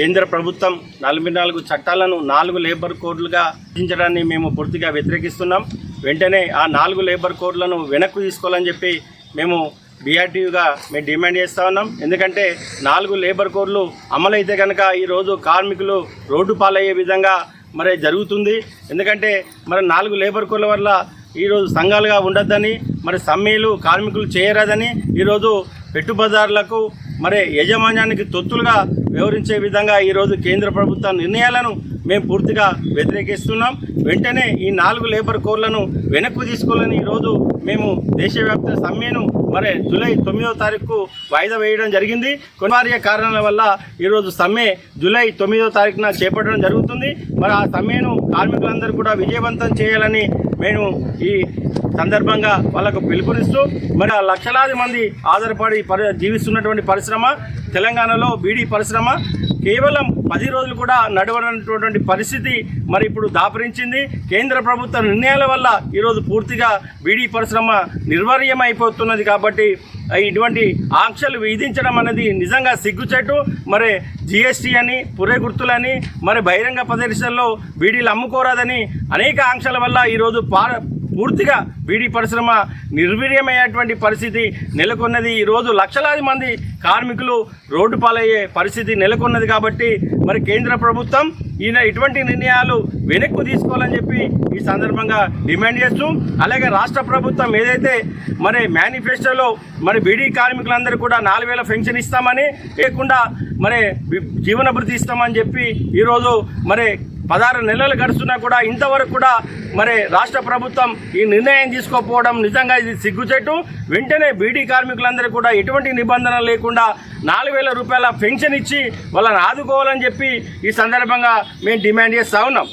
కేంద్ర ప్రభుత్వం నలభై నాలుగు చట్టాలను నాలుగు లేబర్ కోడ్లుగా విధించడాన్ని మేము పూర్తిగా వ్యతిరేకిస్తున్నాం. వెంటనే ఆ నాలుగు లేబర్ కోడ్లను వెనక్కు తీసుకోవాలని చెప్పి మేము బీఆర్టీయుగా మేము డిమాండ్ చేస్తూ ఉన్నాం. ఎందుకంటే నాలుగు లేబర్ కోడ్లు అమలైతే కనుక ఈరోజు కార్మికులు రోడ్డు పాలయ్యే విధంగా మరి జరుగుతుంది. ఎందుకంటే మరి నాలుగు లేబర్ కోడ్ల వల్ల ఈరోజు సంఘాలుగా ఉండొద్దని మరి సమ్మెలు కార్మికులు చేయరాదని ఈరోజు పెట్టుబడిదారులకు మరి యజమాన్యానికి తొత్తులుగా వివరించే విధంగా ఈరోజు కేంద్ర ప్రభుత్వ నిర్ణయాలను మేము పూర్తిగా వ్యతిరేకిస్తున్నాం. వెంటనే ఈ నాలుగు లేబర్ కోడ్లను వెనక్కు తీసుకోవాలని ఈరోజు మేము దేశవ్యాప్త సమ్మెను మరి జూలై తొమ్మిదో తారీఖుకు వాయిదా వేయడం జరిగింది. కొనివార్య కారణాల వల్ల ఈరోజు సమ్మె జూలై తొమ్మిదో తారీఖున చేపట్టడం జరుగుతుంది. మరి ఆ సమ్మెను కార్మికులందరూ కూడా విజయవంతం చేయాలని మేము ఈ సందర్భంగా వాళ్ళకు పిలుపునిస్తూ మరి ఆ లక్షలాది మంది ఆధారపడి పరి జీవిస్తున్నటువంటి పరిశ్రమ తెలంగాణలో బీడీ పరిశ్రమ కేవలం పది రోజులు కూడా నడవనటువంటి పరిస్థితి మరి ఇప్పుడు దాపరించింది. కేంద్ర ప్రభుత్వ నిర్ణయాల వల్ల ఈరోజు పూర్తిగా బీడీ పరిశ్రమ నిర్వీర్యం అయిపోతున్నది కాబట్టి ఇటువంటి ఆంక్షలు విధించడం అనేది నిజంగా సిగ్గుచేటు. మరి జిఎస్టీ అని పురే గుర్తులని మరి బహిరంగ ప్రదర్శనలో బీడీలు అమ్ముకోరాదని అనేక ఆంక్షల వల్ల ఈరోజు పా పూర్తిగా బీడీ పరిశ్రమ నిర్వీర్యమయ్యేటువంటి పరిస్థితి నెలకొన్నది. ఈరోజు లక్షలాది మంది కార్మికులు రోడ్డు పాలయ్యే పరిస్థితి నెలకొన్నది కాబట్టి మరి కేంద్ర ప్రభుత్వం ఈయన ఇటువంటి నిర్ణయాలు వెనక్కు తీసుకోవాలని చెప్పి ఈ సందర్భంగా డిమాండ్ చేస్తూ అలాగే రాష్ట్ర ప్రభుత్వం ఏదైతే మరి మేనిఫెస్టోలో మరి బీడీ కార్మికులందరూ కూడా నాలుగు వేల పెన్షన్ ఇస్తామని లేకుండా మరి జీవనభృతి ఇస్తామని చెప్పి ఈరోజు మరి పదహారు నెలలు గడుస్తున్నా కూడా ఇంతవరకు కూడా మరి రాష్ట్ర ప్రభుత్వం ఈ నిర్ణయం తీసుకోకపోవడం నిజంగా ఇది సిగ్గుచెట్టు. వెంటనే బీడీ కార్మికులందరూ కూడా ఎటువంటి నిబంధన లేకుండా నాలుగు వేల రూపాయల పెన్షన్ ఇచ్చి వాళ్ళని ఆదుకోవాలని చెప్పి ఈ సందర్భంగా మేము డిమాండ్ చేస్తూ ఉన్నాం.